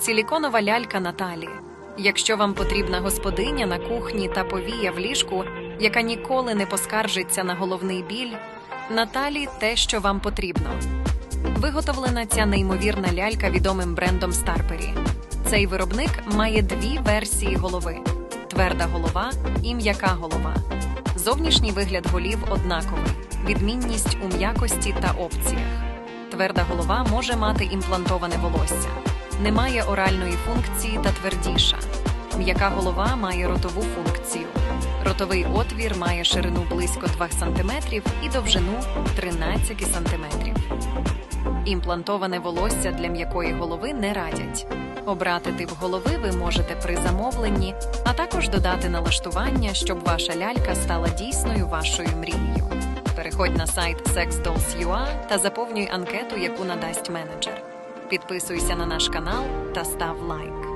Силіконова лялька Наталі. Якщо вам потрібна господиня на кухні та повія в ліжку, яка ніколи не поскаржиться на головний біль, Наталі те, що вам потрібно. Виготовлена ця неймовірна лялька відомим брендом Старпері. Цей виробник має дві версії голови: тверда голова і м'яка голова. Зовнішній вигляд голів однаковий, відмінність у м'якості та опціях. Тверда голова може мати імплантоване волосся, не має оральної функції та твердіша. М'яка голова має ротову функцію. Ротовий отвір має ширину близько 2 см і довжину 13 см. Імплантоване волосся для м'якої голови не радять. Обрати тип голови ви можете при замовленні, а також додати налаштування, щоб ваша лялька стала дійсною вашою мрією. Переходь на сайт sexdolls.ua та заповнюй анкету, яку надасть менеджер. Підписуйся на наш канал та став лайк.